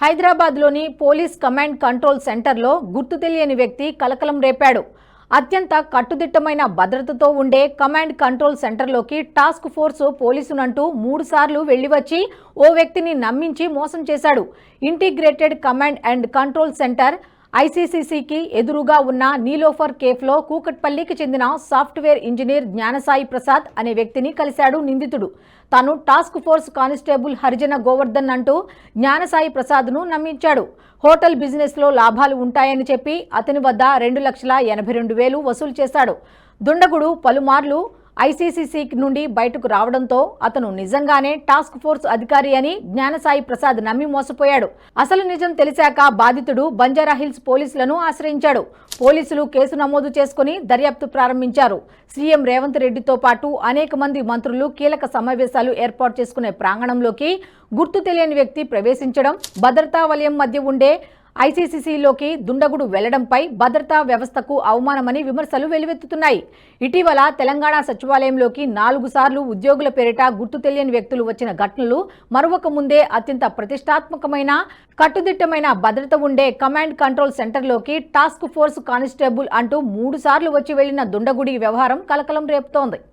హైదరాబాద్లోని police command control సెంటర్లో గుర్తు తెలియని వ్యక్తి కలకలం రేపాడు. అత్యంత కట్టుదిట్టమైన భద్రతతో ఉండే కమాండ్ కంట్రోల్ సెంటర్లోకి టాస్క్ ఫోర్స్ పోలీసునంటూ మూడుసార్లు వెళ్ళివచ్చి ఓ వ్యక్తిని నమ్మించి మోసం చేశాడు. Integrated command and control center ఐసీసీసీకి ఎదురుగా ఉన్న నీలోఫర్ కేఫ్లో కూకట్పల్లికి చెందిన సాఫ్ట్వేర్ ఇంజనీర్ జ్ఞానసాయి ప్రసాద్ అనే వ్యక్తిని కలిశాడు నిందితుడు. తాను task force constable Harijana Govardhan అంటూ జ్ఞానసాయి ప్రసాద్ను నమ్మించాడు. హోటల్ బిజినెస్లో లాభాలు ఉంటాయని చెప్పి అతని వద్ద రెండు లక్షల ఎనభై రెండు వేలు వసూలు చేశాడు. దుండగుడు పలుమార్లు ఐసీసీసీ నుండి బయటకు రావడంతో అతను నిజంగానే టాస్క్ ఫోర్స్ అధికారి అని జ్ఞానసాయి ప్రసాద్ నమ్మి మోసపోయాడు. అసలు నిజం తెలిసాక బాధితుడు బంజారాహిల్స్ పోలీసులను ఆశ్రయించాడు. పోలీసులు కేసు నమోదు చేసుకుని దర్యాప్తు ప్రారంభించారు. సీఎం రేవంత్ రెడ్డితో పాటు అనేక మంది మంత్రులు కీలక సమావేశాలు ఏర్పాటు చేసుకునే ప్రాంగణంలోకి గుర్తు తెలియని వ్యక్తి ప్రవేశించడం భద్రతా వలయం మధ్య ఉండే ఐసీసీసీలోకి దుండగుడు వెళ్ళడంపై భద్రతా వ్యవస్థకు అవమానమని విమర్శలు వెలువెత్తుతున్నాయి. ఇటీవల తెలంగాణ సచివాలయంలోకి నాలుగు సార్లు ఉద్యోగుల పేరిట గుర్తు తెలియని వ్యక్తులు వచ్చిన ఘటనలు మరొక ముందే అత్యంత ప్రతిష్టాత్మకమైన కట్టుదిట్టమైన భద్రత ఉండే కమాండ్ కంట్రోల్ సెంటర్లోకి టాస్క్ ఫోర్స్ కానిస్టేబుల్ అంటూ మూడు సార్లు వచ్చి వెళ్ళిన దుండగుడి వ్యవహారం కలకలం రేపుతోంది.